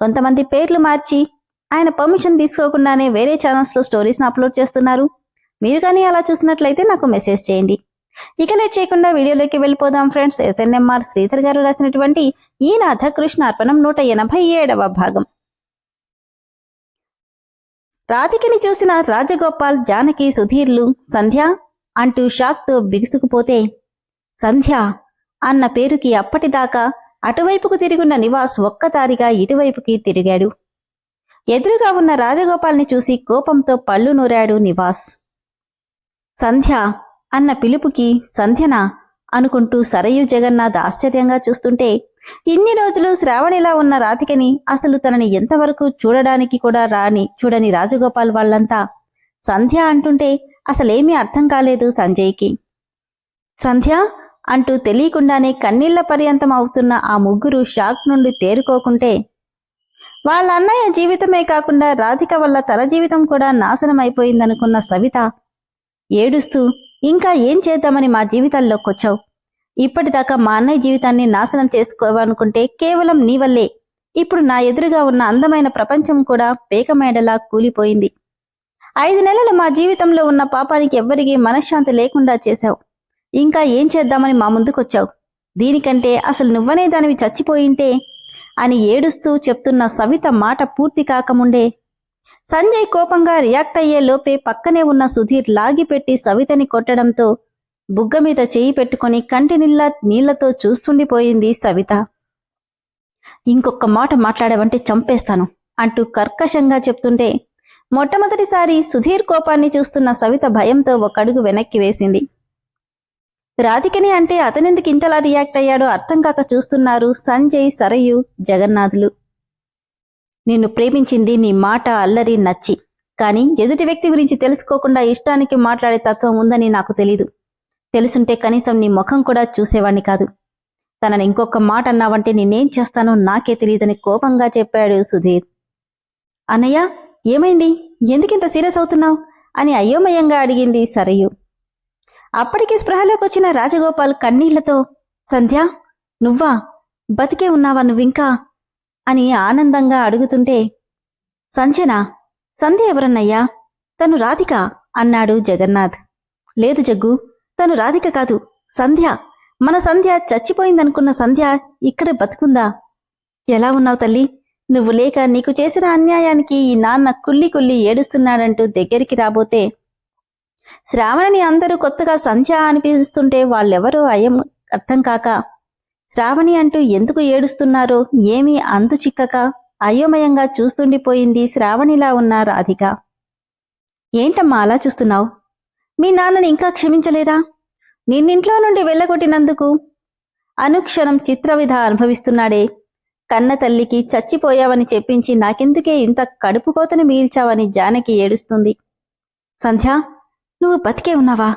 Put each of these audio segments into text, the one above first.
కొంతమంది పేర్లు మార్చి ఆయన పర్మిషన్ తీసుకోకుండానే వేరే ఛానల్స్ స్టోరీస్ని స్టోరీస్ అప్లోడ్ చేస్తున్నారు. మీరు కానీ అలా చూసినట్లయితే నాకు మెసేజ్ చేయండి. ఇక లేట్ చేయకుండా వీడియోలోకి వెళ్ళిపోదాం ఫ్రెండ్స్. ఎస్ఎన్ఎంఆర్ శ్రీధర్ గారు రాసినటువంటి ఈ రాధాకృష్ణ అర్పణం నూట ఎనభై ఏడవ భాగం. రాధికని చూసిన రాజగోపాల్ జానకి సుధీర్లు సంధ్య అంటూ షాక్తో బిగుసుకుపోతే సంధ్య అన్న పేరుకి అప్పటిదాకా అటువైపుకు తిరుగున్న నివాస్ ఒక్కసారిగా ఇటువైపుకి తిరిగాడు. ఎదురుగా ఉన్న రాజగోపాల్ని చూసి కోపంతో పళ్ళు నూరాడు నివాస్. సంధ్య అన్న పిలుపుకి సంధ్యనా అనుకుంటూ సరయు జగన్నాథ్ ఆశ్చర్యంగా చూస్తుంటే ఇన్ని రోజులు శ్రావణిలా ఉన్న రాతికని అసలు తనని ఎంతవరకు చూడడానికి కూడా రాని చూడని రాజగోపాల్ వాళ్ళంతా సంధ్య అంటుంటే అసలేమీ అర్థం కాలేదు సంజయ్కి. సంధ్య అంటూ తెలియకుండానే కన్నీళ్ళ పర్యంతం అవుతున్న ఆ ముగ్గురు షాక్ నుండి తేరుకోకుంటే వాళ్ళ అన్నయ్య జీవితమే కాకుండా రాధిక వల్ల తన జీవితం కూడా నాశనం అయిపోయిందనుకున్న సవిత ఏడుస్తూ ఇంకా ఏం చేద్దామని మా జీవితాల్లోకొచ్చావు? ఇప్పటిదాకా మా అన్నయ్య జీవితాన్ని నాశనం చేసుకోవాలనుకుంటే కేవలం నీ వల్లే. ఇప్పుడు నా ఎదురుగా ఉన్న అందమైన ప్రపంచం కూడా పేకమేడలా కూలిపోయింది. ఐదు నెలలు మా జీవితంలో ఉన్న పాపానికి ఎవ్వరికీ మనశ్శాంతి లేకుండా చేశావు. ఇంకా ఏం చేద్దామని మా ముందుకొచ్చావు? దీనికంటే అసలు నువ్వనే దానివి చచ్చిపోయింటే అని ఏడుస్తూ చెప్తున్న సవిత మాట పూర్తి కాకముండే సంజయ్ కోపంగా రియాక్ట్ అయ్యే లోపే పక్కనే ఉన్న సుధీర్ లాగిపెట్టి సవితని కొట్టడంతో బుగ్గ మీద చేయి పెట్టుకుని కంటి నిల్ల నీళ్ళతో చూస్తుండిపోయింది సవిత. ఇంకొక మాట మాట్లాడావంటే చంపేస్తాను అంటూ కర్కశంగా చెప్తుంటే మొట్టమొదటిసారి సుధీర్ కోపాన్ని చూస్తున్న సవిత భయంతో ఒకడుగు వెనక్కి వేసింది. రాధికని అంటే అతనెందుకు ఇంతలా రియాక్ట్ అయ్యాడో అర్థం కాక చూస్తున్నారు సంజయ్ సరయు జగన్నాథులు. నిన్ను ప్రేమించింది నీ మాట అల్లరి నచ్చి. కానీ ఎదుటి వ్యక్తి గురించి తెలుసుకోకుండా ఇష్టానికి మాట్లాడే తత్వం ఉందని నాకు తెలీదు. తెలుసుంటే కనీసం నీ ముఖం కూడా చూసేవాణ్ణి కాదు. తనని ఇంకొక మాట అన్నావంటే నేనేం చేస్తానో నాకే తెలియదని కోపంగా చెప్పాడు సుధీర్. అన్నయ్య ఏమైంది? ఎందుకింత సీరియస్ అవుతున్నావు? అని అయోమయంగా అడిగింది సరయు. అప్పటికి స్పృహలోకి వచ్చిన రాజగోపాల్ కన్నీళ్ళతో సంధ్య నువ్వా? బతికే ఉన్నావా నువ్వింకా? అని ఆనందంగా అడుగుతుంటే సంధ్యనా సంధ్య ఎవరన్నయ్యా? తను రాధిక అన్నాడు జగన్నాథ్. లేదు జగ్గు తను రాధిక కాదు సంధ్య. మన సంధ్య చచ్చిపోయిందనుకున్న సంధ్య ఇక్కడే బతుకుందా? ఎలా ఉన్నావు తల్లి? నువ్వు లేక నీకు చేసిన అన్యాయానికి ఈ నాన్న కుల్లి కుల్లి ఏడుస్తున్నాడంటూ దగ్గరికి రాబోతే శ్రావణిని అందరూ కొత్తగా సంధ్య అనిపిస్తుంటే వాళ్ళెవరో అయం అర్థం కాక శ్రావణి అంటూ ఎందుకు ఏడుస్తున్నారో ఏమీ అంతు చిక్కక అయోమయంగా చూస్తుండిపోయింది శ్రావణిలా ఉన్న రాధిక ఏంటమ్మా అలా చూస్తున్నావు? మీ నాన్నని ఇంకా క్షమించలేదా? నిన్నింట్లో నుండి వెళ్ళగొట్టినందుకు? అనుక్షణం చిత్రవిధ అనుభవిస్తున్నాడే. కన్న తల్లికి చచ్చిపోయావని చెప్పించి నాకెందుకే ఇంత కడుపు కోతను మీల్చావని జానకి ఏడుస్తుంది. సంధ్య నువ్వు బతికే ఉన్నావా?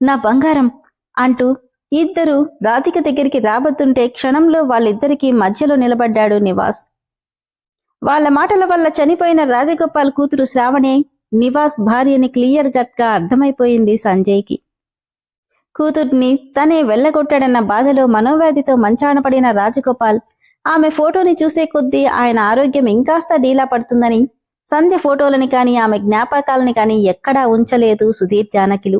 నా బంగారం అంటూ ఇద్దరు రాధిక దగ్గరికి రాబోతుంటే క్షణంలో వాళ్ళిద్దరికీ మధ్యలో నిలబడ్డాడు నివాస్. వాళ్ళ మాటల వల్ల చనిపోయిన రాజగోపాల్ కూతురు శ్రావణే నివాస్ భార్యని క్లియర్ కట్గా అర్థమైపోయింది సంజయ్కి. కూతుర్ని తనే వెళ్ళగొట్టాడన్న బాధలో మనోవ్యాధితో మంచాన పడిన రాజగోపాల్ ఆమె ఫోటోని చూసే కొద్దీ ఆయన ఆరోగ్యం ఇంకాస్త డీలా పడుతుందని సంధ్య ఫోటోలని కాని ఆమె జ్ఞాపకాలని కాని ఎక్కడా ఉంచలేదు సుధీర్ జానకిలు.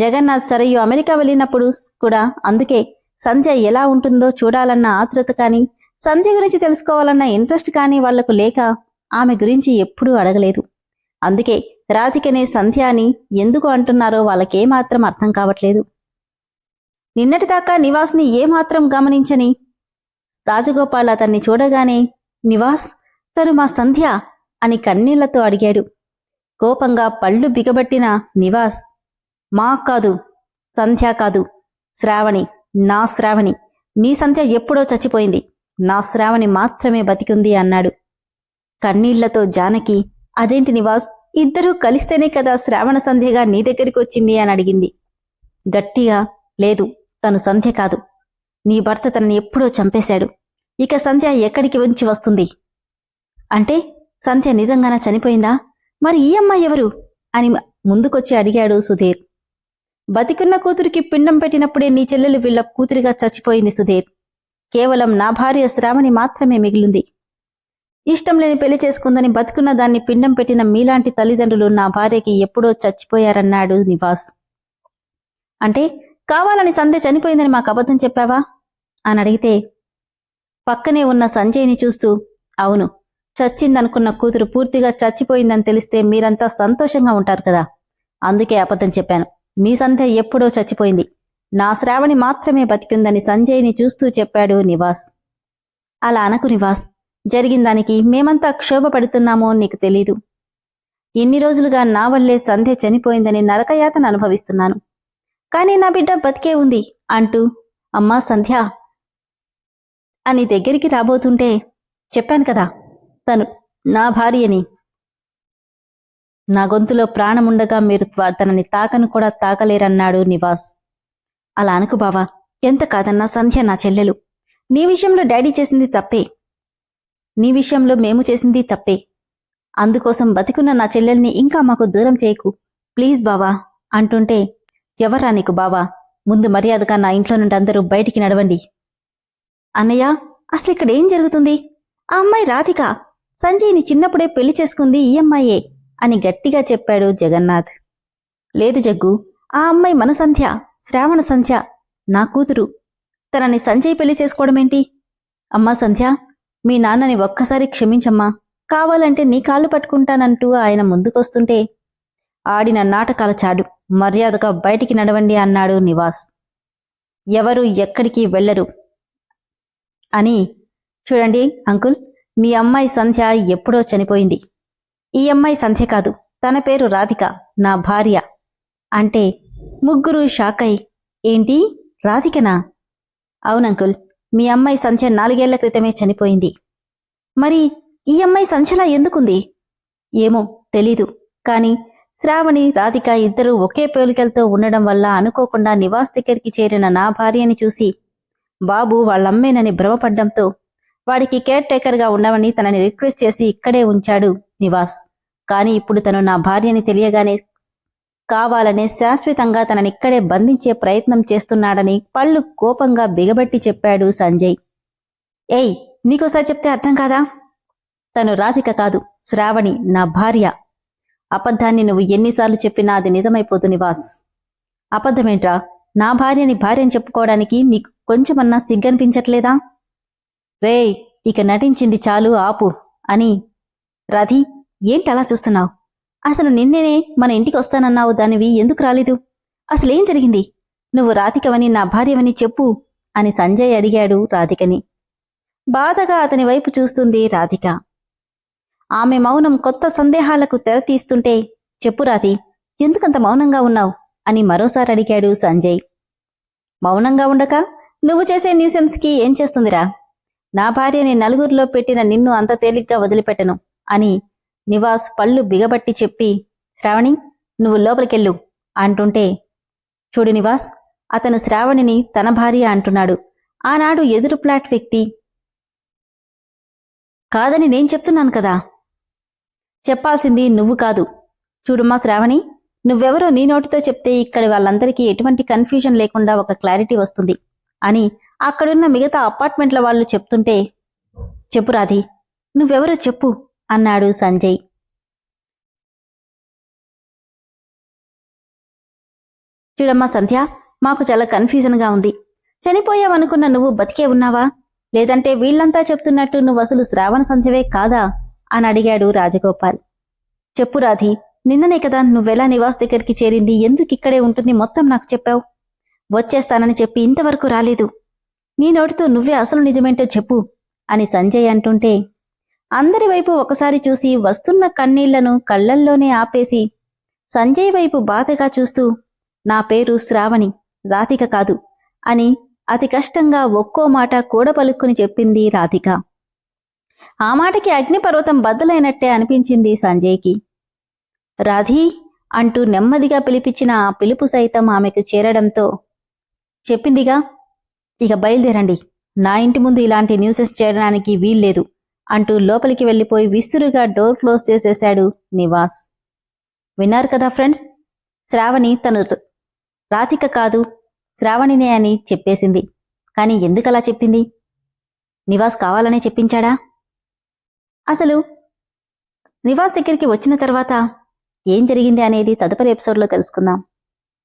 జగన్నాథ్ సరయు అమెరికా వెళ్ళినప్పుడు కూడా అందుకే సంధ్య ఎలా ఉంటుందో చూడాలన్న ఆతృత కానీ సంధ్య గురించి తెలుసుకోవాలన్న ఇంట్రెస్ట్ కానీ వాళ్ళకు లేక ఆమె గురించి ఎప్పుడూ అడగలేదు. అందుకే రాధికనే సంధ్య అని ఎందుకు అంటున్నారో వాళ్ళకేమాత్రం అర్థం కావట్లేదు. నిన్నటిదాకా నివాస్ని ఏమాత్రం గమనించని రాజగోపాల్ అతన్ని చూడగానే నివాస్ తను మా సంధ్య అని కన్నీళ్ళతో అడిగాడు. కోపంగా పళ్ళు బిగబట్టిన నివాస్ మా కాదు సంధ్య కాదు శ్రావణి నా శ్రావణి నీ సంధ్య ఎప్పుడో చచ్చిపోయింది నా శ్రావణి మాత్రమే బతికుంది అన్నాడు. కన్నీళ్ళతో జానకి అదేంటి నివాస్ ఇద్దరూ కలిస్తేనే కదా శ్రావణ సంధ్యగా నీ దగ్గరికి వచ్చింది అని అడిగింది. గట్టిగా లేదు తను సంధ్య కాదు. నీ భర్త తనని ఎప్పుడో చంపేశాడు. ఇక సంధ్య ఎక్కడికి వచ్చి వస్తుంది? అంటే సంధ్య నిజంగానా చనిపోయిందా? మరి ఈ అమ్మాయి ఎవరు? అని ముందుకొచ్చి అడిగాడు సుధీర్. బతికున్న కూతురికి పిండం పెట్టినప్పుడే నీ చెల్లెలు వీళ్ళ కూతురిగా చచ్చిపోయింది సుధీర్. కేవలం నా భార్య శ్రావణి మాత్రమే మిగిలింది. ఇష్టం లేని పెళ్ళి చేసుకుందని బతుకున్న దాన్ని పిండం పెట్టిన మీలాంటి తల్లిదండ్రులు నా భార్యకి ఎప్పుడో చచ్చిపోయారన్నాడు నివాస్. అంటే కావాలని సంధ్య చనిపోయిందని మాకు అబద్ధం చెప్పావా? అని అడిగితే పక్కనే ఉన్న సంజయ్ని చూస్తూ అవును చచ్చిందనుకున్న కూతురు పూర్తిగా చచ్చిపోయిందని తెలిస్తే మీరంతా సంతోషంగా ఉంటారు కదా? అందుకే అబద్ధం చెప్పాను. మీ సంధ్య ఎప్పుడో చచ్చిపోయింది. నా శ్రావణి మాత్రమే బతికిందని సంజయ్ని చూస్తూ చెప్పాడు నివాస్. అలా అనకు నివాస్. జరిగిన దానికి మేమంతా క్షోభపడుతున్నామో నీకు తెలీదు. ఇన్ని రోజులుగా నా వల్లే సంధ్య చనిపోయిందని నరకయాతన అనుభవిస్తున్నాను. కానీ నా బిడ్డ బతికే ఉంది అంటూ అమ్మా సంధ్య అని దగ్గరికి రాబోతుంటే చెప్పాను కదా తను నా భార్యని. నా గొంతులో ప్రాణముండగా మీరు తనని తాకను కూడా తాకలేరన్నాడు నివాస్. అలా అనుకు బావా ఎంత కాదన్నా సంధ్య నా చెల్లెలు. నీ విషయంలో డాడీ చేసింది తప్పే. నీ విషయంలో మేము చేసింది తప్పే. అందుకోసం బతికున్న నా చెల్లెల్ని ఇంకా మాకు దూరం చేయకు. ప్లీజ్ బావా అంటుంటే ఎవరా నీకు బావా? ముందు మర్యాదగా నా ఇంట్లో నుండి అందరూ బయటికి నడవండి. అన్నయ్య అసలు ఇక్కడ ఏం జరుగుతుంది? ఆ అమ్మాయి రాధిక సంజయ్ని చిన్నప్పుడే పెళ్ళి చేసుకుంది ఈ అమ్మాయే అని గట్టిగా చెప్పాడు జగన్నాథ్. లేదు జగ్గు ఆ అమ్మాయి మన సంధ్య శ్రావణ సంధ్య నా కూతురు. తనని సంజయ్ పెళ్ళి చేసుకోవడమేంటి? అమ్మా సంధ్య మీ నాన్నని ఒక్కసారి క్షమించమ్మా. కావాలంటే నీ కాళ్ళు పట్టుకుంటానంటూ ఆయన ముందుకొస్తుంటే ఆడిన నాటకాల చాడు మర్యాదగా బయటికి నడవండి అన్నాడు నివాస్. ఎవరు ఎక్కడికి వెళ్ళరు అని చూడండి అంకుల్. మీ అమ్మాయి సంధ్య ఎప్పుడో చనిపోయింది. ఈ అమ్మాయి సంధ్య కాదు తన పేరు రాధిక నా భార్య. అంటే ముగ్గురు షాక్ అయి ఏంటి రాధికనా? అవునంకుల్ మీ అమ్మాయి సంధ్య నాలుగేళ్ళ క్రితమే చనిపోయింది. మరి ఈ అమ్మాయి సంధ్యలా ఎందుకుంది? ఏమో తెలీదు కాని శ్రావణి రాధిక ఇద్దరూ ఒకే పోలికలతో ఉండడం వల్ల అనుకోకుండా నివాస్ దగ్గరికి చేరిన నా భార్యని చూసి బాబు వాళ్ళమ్మేనని భ్రమపడ్డంతో వాడికి కేర్ టేకర్గా ఉండమని తనని రిక్వెస్ట్ చేసి ఇక్కడే ఉంచాడు నివాస్. కాని ఇప్పుడు తను నా భార్యని తెలియగానే కావాలనే శాశ్వతంగా తనని ఇక్కడే బంధించే ప్రయత్నం చేస్తున్నాడని పళ్ళు కోపంగా బిగబట్టి చెప్పాడు సంజయ్. ఏయ్ నీకోసారి చెప్తే అర్థం కాదా? తను రాధిక కాదు శ్రావణి నా భార్య. అబద్ధాన్ని నువ్వు ఎన్నిసార్లు చెప్పినా అది నిజమైపోతు నివాస్. అబద్ధమేంట్రా? నా భార్యని భార్యని చెప్పుకోవడానికి నీకు కొంచెమన్నా సిగ్గనిపించట్లేదా? రేయ్ ఇక నటించింది చాలు ఆపు అని. రాధి ఏంటలా చూస్తున్నావు? అసలు నిన్నేనే మన ఇంటికి వస్తానన్నావు దానివి ఎందుకు రాలేదు? అసలేం జరిగింది? నువ్వు రాధికవని నా భార్యవని చెప్పు అని సంజయ్ అడిగాడు రాధికని. బాధగా అతని వైపు చూస్తుంది రాధిక. ఆమె మౌనం కొత్త సందేహాలకు తెరతీస్తుంటే చెప్పు రాధి ఎందుకంత మౌనంగా ఉన్నావు? అని మరోసారి అడిగాడు సంజయ్. మౌనంగా ఉండక? నువ్వు చేసే న్యూసెన్స్కి ఏం చేస్తుందిరా? నా భార్యని నలుగురిలో పెట్టిన నిన్ను అంత తేలిగ్గా వదిలిపెట్టను అని నివాస్ పళ్ళు బిగబట్టి చెప్పి శ్రావణి నువ్వు లోపలికెళ్ళు అంటుంటే చూడు నివాస్ అతను శ్రావణిని తన భార్య అంటున్నాడు. ఆనాడు ఎదురు ప్లాట్ వ్యక్తి కాదని నేను చెప్తున్నాను కదా. చెప్పాల్సింది నువ్వు కాదు. చూడుమా శ్రావణి నువ్వెవరో నీ నోటితో చెప్తే ఇక్కడ వాళ్ళందరికీ ఎటువంటి కన్ఫ్యూజన్ లేకుండా ఒక క్లారిటీ వస్తుంది అని అక్కడున్న మిగతా అపార్ట్మెంట్ల వాళ్ళు చెప్తుంటే చెప్పు రాధి నువ్వెవరో చెప్పు అన్నాడు సంజయ్. చూడమ్మా సంధ్య మాకు చాలా కన్ఫ్యూజన్గా ఉంది. చనిపోయావనుకున్న నువ్వు బతికే ఉన్నావా? లేదంటే వీళ్ళంతా చెప్తున్నట్టు నువ్వు అసలు శ్రావణ సంధ్యవే కాదా? అని అడిగాడు రాజగోపాల్. చెప్పు రాధి నిన్ననే కదా నువ్వెలా నివాస్ దగ్గరికి చేరింది? ఎందుకు ఇక్కడే ఉంటుంది? మొత్తం నాకు చెప్పావు. వచ్చేస్తానని చెప్పి ఇంతవరకు రాలేదు. నీ నోటితో నువ్వే అసలు నిజమేంటో చెప్పు అని సంజయ్ అంటుంటే అందరి వైపు ఒకసారి చూసి వస్తున్న కన్నీళ్ళను కళ్ళల్లోనే ఆపేసి సంజయ్ వైపు బాధగా చూస్తూ నా పేరు శ్రావణి రాధిక కాదు అని అతి కష్టంగా ఒక్కో మాట కూడపలుక్కుని చెప్పింది రాధిక. ఆ మాటకి అగ్నిపర్వతం బద్దలైనట్టే అనిపించింది సంజయ్కి. రాధీ అంటూ నెమ్మదిగా పిలిపించిన ఆ పిలుపు సైతం ఆమెకు చేరడంతో చెప్పిందిగా ఇక బయలుదేరండి. నా ఇంటి ముందు ఇలాంటి న్యూసెస్ చేయడానికి వీల్లేదు అంటూ లోపలికి వెళ్ళిపోయి విసురుగా డోర్ క్లోజ్ చేసేశాడు నివాస్. విన్నారు కదా ఫ్రెండ్స్? శ్రావణి తను రాతిక రాధిక కాదు శ్రావణినే అని చెప్పేసింది. కానీ ఎందుకలా చెప్పింది? నివాస్ కావాలనే చెప్పించాడా? అసలు నివాస్ దగ్గరికి వచ్చిన తర్వాత ఏం జరిగింది అనేది తదుపరి ఎపిసోడ్లో తెలుసుకుందాం.